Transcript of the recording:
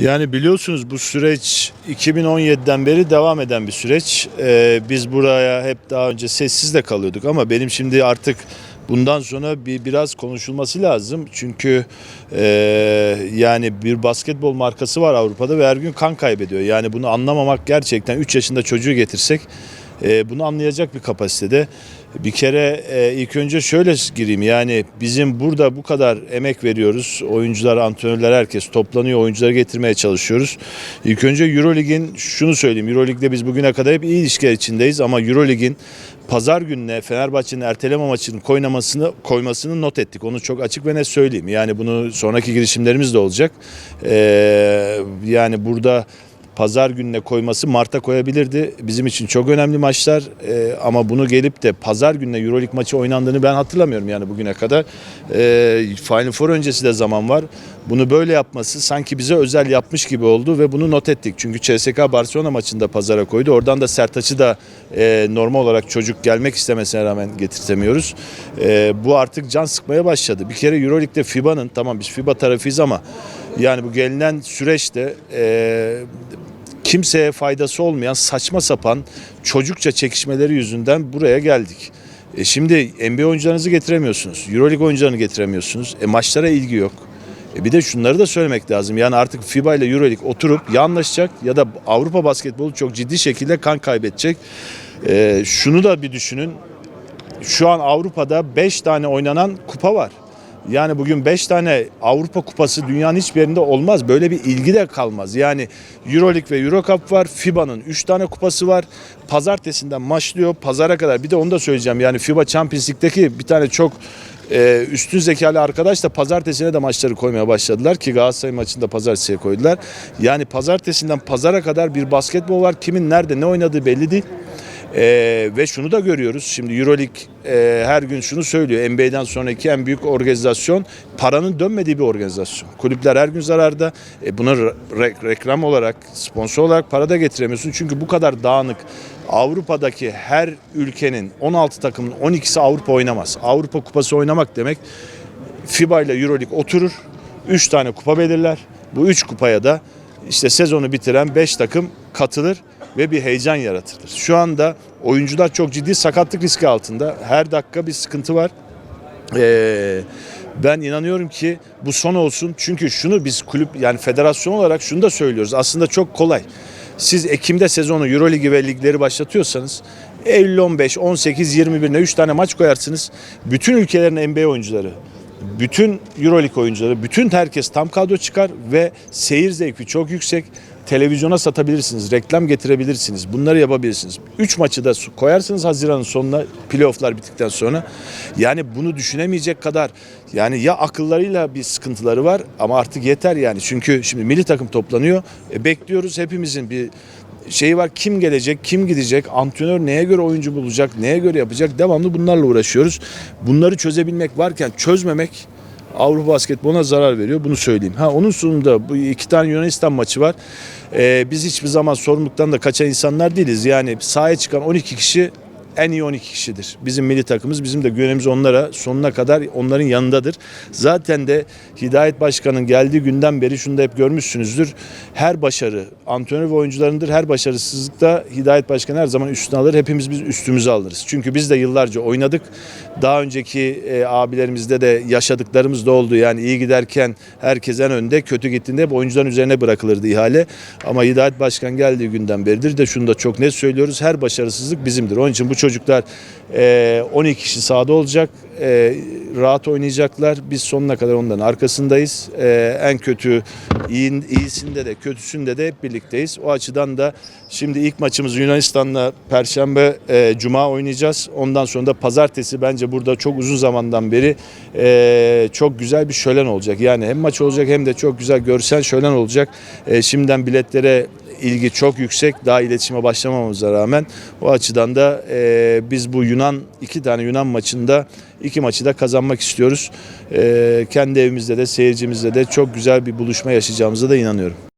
Yani biliyorsunuz bu süreç 2017'den beri devam eden bir süreç. Ee, biz buraya hep daha önce sessiz de kalıyorduk ama benim şimdi artık bundan sonra bir biraz konuşulması lazım. Çünkü e, yani bir basketbol markası var Avrupa'da ve her gün kan kaybediyor. Yani bunu anlamamak gerçekten 3 yaşında çocuğu getirsek bunu anlayacak bir kapasitede. Bir kere e, ilk önce şöyle gireyim yani bizim burada bu kadar emek veriyoruz. Oyuncular, antrenörler herkes toplanıyor. Oyuncuları getirmeye çalışıyoruz. İlk önce Eurolig'in şunu söyleyeyim. Eurolig'de biz bugüne kadar hep iyi ilişkiler içindeyiz ama Eurolig'in pazar gününe Fenerbahçe'nin erteleme maçının koynamasını koymasını not ettik. Onu çok açık ve net söyleyeyim. Yani bunu sonraki girişimlerimiz de olacak. Ee, yani burada pazar gününe koyması Mart'a koyabilirdi. Bizim için çok önemli maçlar Ee, ama bunu gelip de pazar gününe Euroleague maçı oynandığını ben hatırlamıyorum yani bugüne kadar. Ee, Final Four öncesi de zaman var. Bunu böyle yapması sanki bize özel yapmış gibi oldu ve bunu not ettik. Çünkü CSKA Barcelona maçında pazara koydu. Oradan da Sertaç'ı da e, normal olarak çocuk gelmek istemesine rağmen getirtemiyoruz. E, bu artık can sıkmaya başladı. Bir kere Euroleague'de FIBA'nın tamam biz FIBA tarafıyız ama yani bu gelinen süreçte e, kimseye faydası olmayan saçma sapan çocukça çekişmeleri yüzünden buraya geldik. E şimdi NBA oyuncularınızı getiremiyorsunuz. Euroleague oyuncularını getiremiyorsunuz. E maçlara ilgi yok. E bir de şunları da söylemek lazım. Yani artık FIBA ile Euroleague oturup ya anlaşacak ya da Avrupa basketbolu çok ciddi şekilde kan kaybedecek. E, şunu da bir düşünün. Şu an Avrupa'da 5 tane oynanan kupa var. Yani bugün 5 tane Avrupa Kupası dünyanın hiçbir yerinde olmaz. Böyle bir ilgi de kalmaz. Yani Euroleague ve Eurocup var. FIBA'nın 3 tane kupası var. Pazartesinden başlıyor. Pazara kadar. Bir de onu da söyleyeceğim. Yani FIBA Champions League'deki bir tane çok e, üstün zekalı arkadaş da pazartesine de maçları koymaya başladılar ki Galatasaray maçında pazartesiye koydular. Yani pazartesinden pazara kadar bir basketbol var. Kimin nerede ne oynadığı belli değil. Ee, ve şunu da görüyoruz. Şimdi Euroleague e, her gün şunu söylüyor. NBA'den sonraki en büyük organizasyon paranın dönmediği bir organizasyon. Kulüpler her gün zararda. E, buna re- reklam olarak, sponsor olarak para da getiremiyorsun. Çünkü bu kadar dağınık Avrupa'daki her ülkenin 16 takımın 12'si Avrupa oynamaz. Avrupa kupası oynamak demek FIBA ile Euroleague oturur. 3 tane kupa belirler. Bu 3 kupaya da işte sezonu bitiren 5 takım katılır ve bir heyecan yaratılır. Şu anda oyuncular çok ciddi sakatlık riski altında. Her dakika bir sıkıntı var. Ee, ben inanıyorum ki bu son olsun. Çünkü şunu biz kulüp yani federasyon olarak şunu da söylüyoruz. Aslında çok kolay. Siz Ekim'de sezonu Euroligi ve ligleri başlatıyorsanız Eylül 15, 18, 21'ne 3 tane maç koyarsınız. Bütün ülkelerin NBA oyuncuları, bütün Euroleague oyuncuları, bütün herkes tam kadro çıkar ve seyir zevki çok yüksek. Televizyona satabilirsiniz, reklam getirebilirsiniz. Bunları yapabilirsiniz. 3 maçı da koyarsınız Haziran'ın sonuna playofflar bittikten sonra. Yani bunu düşünemeyecek kadar yani ya akıllarıyla bir sıkıntıları var ama artık yeter yani. Çünkü şimdi milli takım toplanıyor. E, bekliyoruz hepimizin bir şeyi var kim gelecek, kim gidecek, antrenör neye göre oyuncu bulacak, neye göre yapacak devamlı bunlarla uğraşıyoruz. Bunları çözebilmek varken çözmemek Avrupa basketboluna zarar veriyor. Bunu söyleyeyim. Ha onun sonunda bu iki tane Yunanistan maçı var. Ee, biz hiçbir zaman sorumluluktan da kaçan insanlar değiliz. Yani sahaya çıkan 12 kişi en iyi 12 kişidir. Bizim milli takımımız, bizim de güvenimiz onlara sonuna kadar onların yanındadır. Zaten de Hidayet Başkan'ın geldiği günden beri şunu da hep görmüşsünüzdür. Her başarı antrenör ve oyuncularındır. Her başarısızlıkta Hidayet Başkan her zaman üstüne alır. Hepimiz biz üstümüze alırız. Çünkü biz de yıllarca oynadık. Daha önceki e, abilerimizde de yaşadıklarımız da oldu. Yani iyi giderken herkes en önde, kötü gittiğinde hep oyuncuların üzerine bırakılırdı ihale. Ama Hidayet Başkan geldiği günden beridir de şunu da çok net söylüyoruz. Her başarısızlık bizimdir. Onun için bu çocuklar e, 12 kişi sahada olacak. E, rahat oynayacaklar. Biz sonuna kadar onların arkasındayız. E, en kötü iyi, iyisinde de kötüsünde de hep birlikteyiz. O açıdan da şimdi ilk maçımızı Yunanistan'la Perşembe, e, Cuma oynayacağız. Ondan sonra da Pazartesi bence burada çok uzun zamandan beri e, çok güzel bir şölen olacak. Yani hem maç olacak hem de çok güzel görsel şölen olacak. E, şimdiden biletlere ilgi çok yüksek. Daha iletişime başlamamıza rağmen o açıdan da e, biz bu Yunan iki tane Yunan maçında iki maçı da kazanmak istiyoruz. E, kendi evimizde de seyircimizde de çok güzel bir buluşma yaşayacağımıza da inanıyorum.